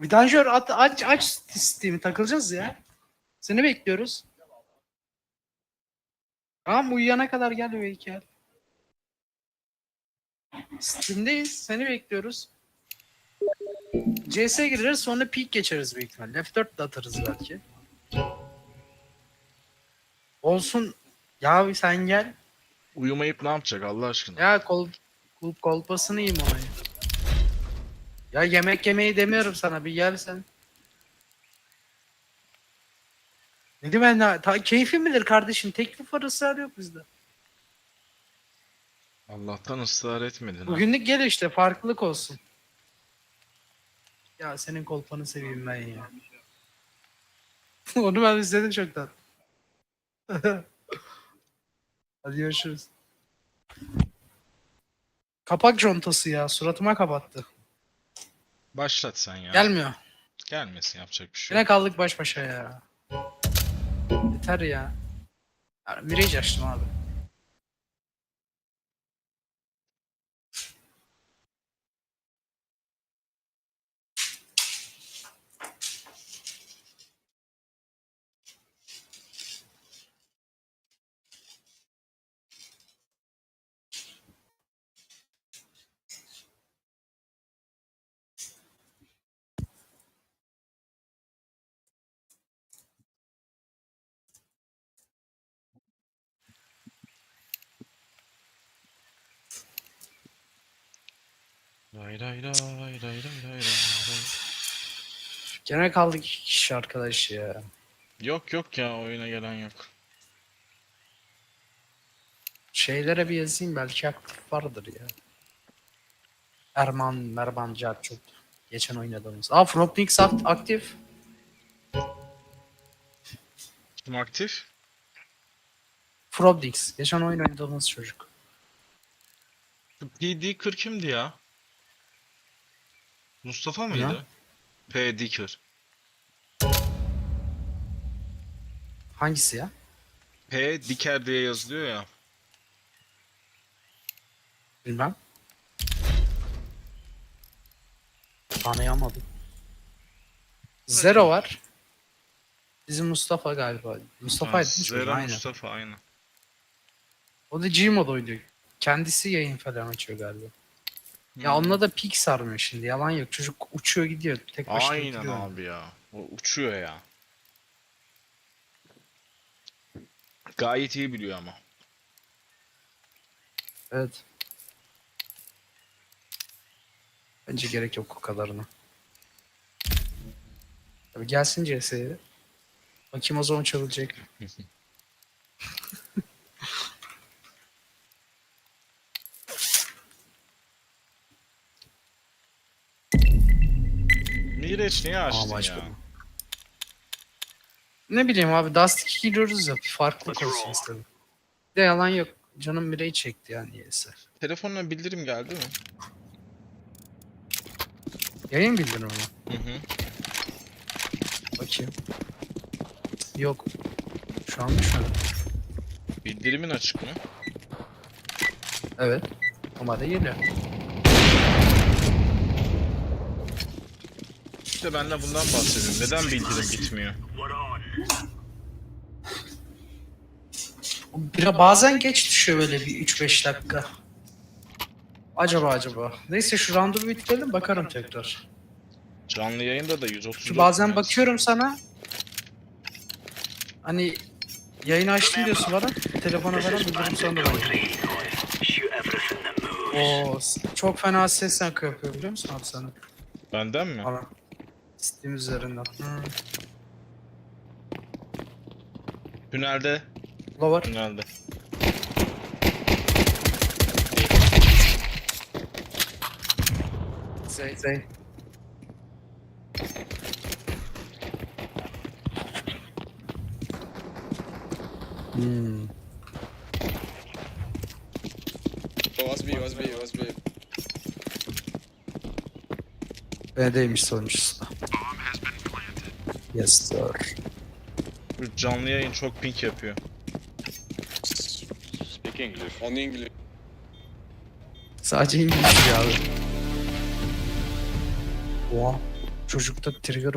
Vidanjör at, aç aç Steam'i takılacağız ya. Seni bekliyoruz. Tamam uyuyana kadar gel ve gel. Steam'deyiz. Seni bekliyoruz. CS gireriz sonra peak geçeriz büyük ihtimalle. F4 de atarız belki. Olsun. Ya sen gel. Uyumayıp ne yapacak Allah aşkına? Ya kol, kol kolpasını yiyeyim ona ya. Ya yemek yemeyi demiyorum sana bir gel sen. Ne diyeyim ben ta, keyfin bilir kardeşim teklif var ısrar yok bizde. Allah'tan ısrar etmedin. ha. Bugünlük gel işte farklılık olsun. Ya senin kolpanı seveyim ben ya. Onu ben izledim çoktan. Hadi görüşürüz. Kapak contası ya suratıma kapattı. Başlat sen ya. Gelmiyor. Gelmesin yapacak bir şey Yine yok. kaldık baş başa ya. Yeter ya. Yani Mirage açtım abi. Ray ray ray ray ray ray ray. Gene kaldık iki kişi arkadaş ya. Yok yok ya oyuna gelen yok. Şeylere bir yazayım belki aktif vardır ya. Erman, Merman, çok Geçen oynadığımız. Aa Frontnix akt- aktif. Kim aktif? Frobdix. Geçen oyun oynadığımız çocuk. PD Kır kimdi ya? Mustafa mıydı? P Dicker. Hangisi ya? P Dicker diye yazılıyor ya. Bilmem. Tanıyamadım. Zero var. Bizim Mustafa galiba. Mustafa'ydı değil mi? Zera Aynen. Mustafa aynen. O da Gmod oynuyor. Kendisi yayın falan açıyor galiba. Ya onunla da pik sarmıyor şimdi. Yalan yok. Çocuk uçuyor gidiyor. Tek başına Aynen bitiriyor. abi ya. O uçuyor ya. Gayet iyi biliyor ama. Evet. Bence gerek yok o kadarına. Tabii gelsin CS'ye. Bakayım o zaman çalabilecek. mi? Miraç niye açtın ya? açmadım. Ne bileyim abi Dust 2 giriyoruz ya. bir Farklılık olsun istedim. Bir de yalan yok. Canım bireyi çekti yani niyeyse. Telefonla bildirim geldi mi? Yayın bildirim ama. Hı hı. Bakayım. Yok. Şu an şu an. Bildirimin açık mı? Evet. Ama da geliyor. İşte ben de bundan bahsediyorum. Neden bildirim gitmiyor? Bira bazen geç düşüyor böyle bir 3-5 dakika. Acaba acaba. Neyse şu bir bitirelim bakarım tekrar. Canlı yayında da 130. Şu bazen bakıyorum sana. Hani yayını açtım diyorsun bana. Telefona falan bildirim da bakıyorum. Oo, çok fena ses yankı yapıyor biliyor musun abi sana? Benden mi? Bana. Steam üzerinden. Hmm. Tünelde. Lower. Tünelde. Zey. Zey. Hmm. Was B, was B, was B. B'deymiş sonuçta. Yes sir. Bu canlı yayın çok pink yapıyor. Speak English. On English. Sadece İngilizce abi. Oha. çocukta trigger